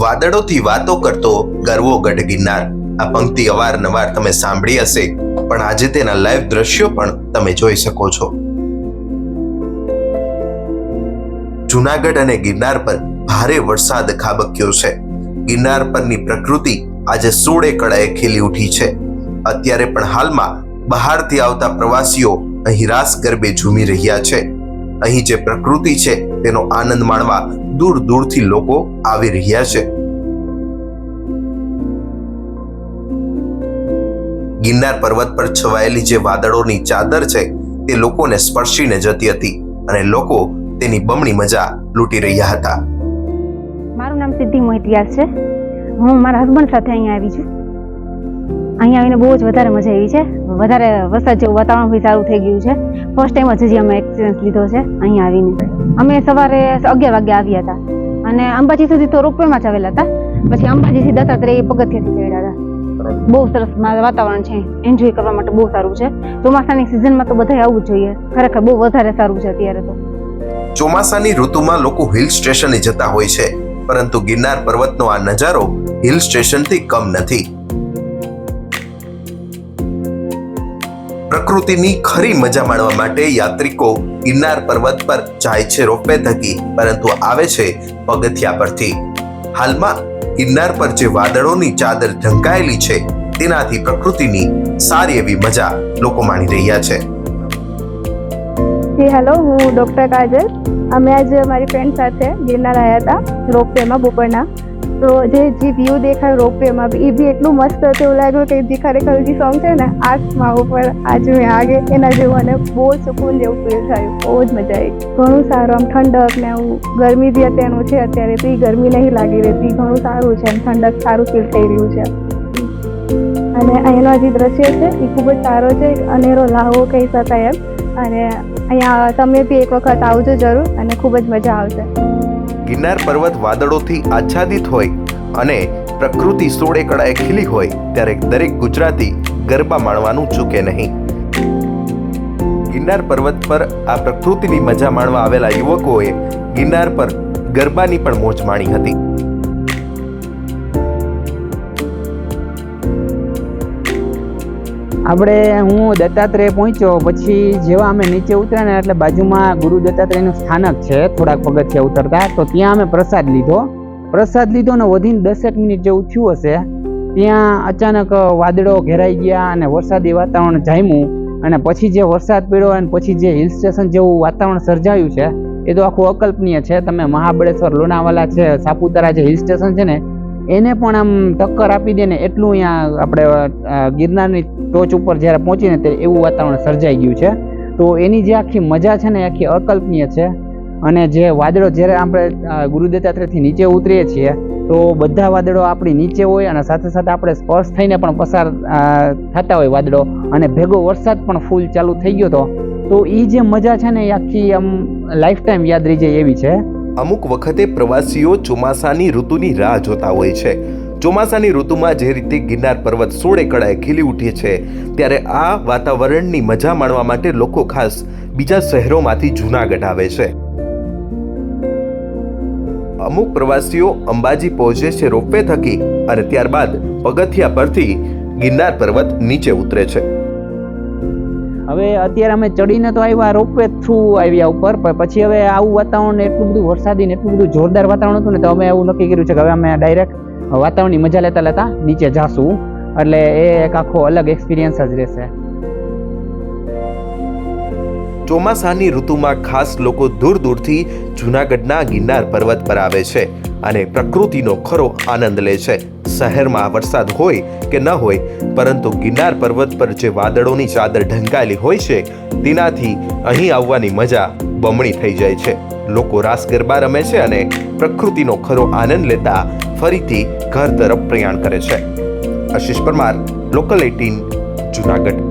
વાદળોથી વાતો કરતો ગરવો ગઢ ગિરનાર આ પંક્તિ અવારનવાર તમે સાંભળી હશે, પણ આજે તેના લાઈવ દ્રશ્યો પણ તમે જોઈ શકો છો. જુનાગઢ અને ગિરનાર પર ભારે વરસાદ ખાબક્યો છે. ગિરનાર પરની પ્રકૃતિ આજે સોળે કળાએ ખીલી ઉઠી છે. અત્યારે પણ હાલમાં બહારથી આવતા પ્રવાસીઓ અહીં રાસ ગરબે ઝૂમી રહ્યા છે. અહીં જે પ્રકૃતિ છે તેનો આનંદ માણવા દૂર દૂરથી લોકો આવી રહ્યા છે. ગિરનાર પર્વત પર છવાયેલી જે વાદળોની ચાદર છે તે લોકોને સ્પર્શીને જતી હતી અને લોકો તેની બમણી મજા લૂંટી રહ્યા હતા. મારું નામ સિદ્ધિ મોહિતિયા છે. હું મારા હસબન્ડ સાથે અહીંયા આવી છું. અહીંયા આવીને બહુ જ વધારે મજા આવી છે. વધારે વરસાદ જેવું વાતાવરણ બી સારું થઈ ગયું છે. ફર્સ્ટ ટાઈમ જ હજી અમે એક્સપિરિયન્સ લીધો છે અહીંયા આવીને. અમે સવારે અગિયાર વાગે આવ્યા હતા. અને અંબાજી સુધી તો રોપવેમાં જ આવેલા હતા. પછી અંબાજીથી દત્તાત્રેય પગથિયાથી ચડ્યા હતા. બહુ સરસ વાતાવરણ છે. એન્જોય કરવા માટે બહુ સારું છે. ચોમાસાની સિઝનમાં તો બધાય આવવું જોઈએ. ખરેખર બહુ વધારે સારું છે અત્યારે તો. ચોમાસાની ઋતુમાં લોકો હિલ સ્ટેશને જતા હોય છે. પરંતુ ગિરનાર પર્વતનો આ નજારો હિલ સ્ટેશનથી કમ નથી. પ્રકૃતિની ખરી મજા માણવા માટે યાત્રિકો ગિરનાર પર્વત પર જાય છે રોપવે થકી પરંતુ આવે છે પગથિયા પરથી. હાલમાં ગિરનાર પર જે વાદળોની ચાદર ઢંકાયેલી છે, તેનાથી પ્રકૃતિની સારી એવી મજા લોકો માણી રહ્યા છે. જી હેલો હું ડૉક્ટર કાજલ. અમે આજે મારી ફ્રેન્ડ સાથે ગિરનાર આવ્યા હતા, રોપવેમાં બપોરના. તો જે જે વ્યૂ દેખાય રોપવેમાં એ બી એટલું મસ્ત હતું એવું લાગ્યું કે જે ખરેખર જે સોંગ છે ને આસમાં ઉપર આજે આગે, એના જેવું અને બહુ સુકૂન જેવું ફીલ થયું. બહુ જ મજા આવી. ઘણું સારું, આમ ઠંડક ને એવું ગરમી બી અત્યારનું છે, અત્યારે તો એ ગરમી નહીં લાગી રહેતી ઘણું સારું છે એમ ઠંડક સારું ફીલ થઈ રહ્યું છે. અને અહીંનો જે દ્રશ્ય છે, એ ખૂબ જ સારો છે અનેરો લાહવો કહી શકાય એમ. અને અહીંયા તમે બી એક વખત આવજો જરૂર અને ખૂબ જ મજા આવશે. ગિરનાર પર્વત વાદળોથી આચ્છાદિત હોય અને પ્રકૃતિ સોળે કળાએ ખીલી હોય, ત્યારે દરેક ગુજરાતી ગરબા માણવાનું ચૂકે નહીં. ગિરનાર પર્વત પર આ પ્રકૃતિની મજા માણવા આવેલા યુવકોએ ગિરનાર પર ગરબાની પણ મોજ માણી હતી. આપણે હું દત્તાત્રેય પહોંચ્યો, પછી જેવા અમે નીચે ઉતર્યા ને એટલે બાજુમાં ગુરુ દત્તાત્રેયનું સ્થાનક છે, થોડાક પગથિયા ઉતરતા, તો ત્યાં અમે પ્રસાદ લીધો. પ્રસાદ લીધો ને વધીને દસેક મિનિટ જેવું થયું હશે. ત્યાં અચાનક વાદળો ઘેરાઈ ગયા અને વરસાદી વાતાવરણ જામ્યું અને પછી જે વરસાદ પડ્યો અને પછી જે હિલ સ્ટેશન જેવું વાતાવરણ સર્જાયું છે, એ તો આખું અકલ્પનીય છે. તમે મહાબળેશ્વર લોનાવાલા છે, સાપુતારા જે હિલ સ્ટેશન છે ને એને પણ આમ ટક્કર આપી દે ને એટલું અહીંયા આપણે ગિરનારની ટોચ ઉપર જ્યારે પહોંચીને ત્યારે એવું વાતાવરણ સર્જાઈ ગયું છે. તો એની જે આખી મજા છે ને આખી અકલ્પનીય છે. અને જે વાદળો જ્યારે આપણે અ, નીચે ઉતરીએ છીએ તો બધા વાદળો આપણી નીચે હોય અને સાથે સાથે આપણે સ્પર્શ થઈને પણ પસાર થતા હોય વાદળો અને ભેગો વરસાદ પણ ફૂલ ચાલુ થઈ ગયો હતો. તો એ જે મજા છે ને એ આખી આમ લાઈફ ટાઈમ યાદ રહી જાય એવી છે. અમુક વખતે પ્રવાસીઓ ચોમાસાની ઋતુની રાહ જોતા હોય છે. ચોમાસાની ઋતુમાં જે રીતે ગિરનાર પર્વત સોળે કળાએ ખીલી ઉઠે છે, ત્યારે આ વાતાવરણની મજા માણવા માટે લોકો ખાસ બીજા શહેરોમાંથી જૂનાગઢ આવે છે. અમુક પ્રવાસીઓ અંબાજી પહોંચે છે રોપવે થકી અને ત્યારબાદ પગથિયા પરથી ગિરનાર પર્વત નીચે ઉતરે છે. હવે અત્યારે અમે ચડીને તો આવ્યા રોપવે થ્રુ આવ્યા ઉપર પછી હવે આવું વાતાવરણ એટલું બધું વરસાદી એટલું બધું જોરદાર વાતાવરણ હતું ને, તો અમે એવું નક્કી કર્યું છે કે હવે અમે ડાયરેક્ટ વાતાવરણની મજા લેતા લેતા નીચે જાશું. એટલે એ એક આખો અલગ એક્સપિરિયન્સ જ રહેશે. ચોમાસાની ઋતુમાં ખાસ લોકો દૂર દૂરથી જૂનાગઢના ગિરનાર પર્વત પર આવે છે અને પ્રકૃતિનો ખરો આનંદ લે છે. શહેરમાં વરસાદ હોય કે ન હોય, પરંતુ ગિરનાર પર્વત પર જે વાદળોની ચાદર ઢંકાયેલી હોય છે, તેનાથી અહીં આવવાની મજા બમણી થઈ જાય છે. લોકો રાસ ગરબા રમે છે અને પ્રકૃતિનો ખરો આનંદ લેતા ફરીથી ઘર તરફ પ્રયાણ કરે છે. Ashish Parmar local eighteen Junagadh.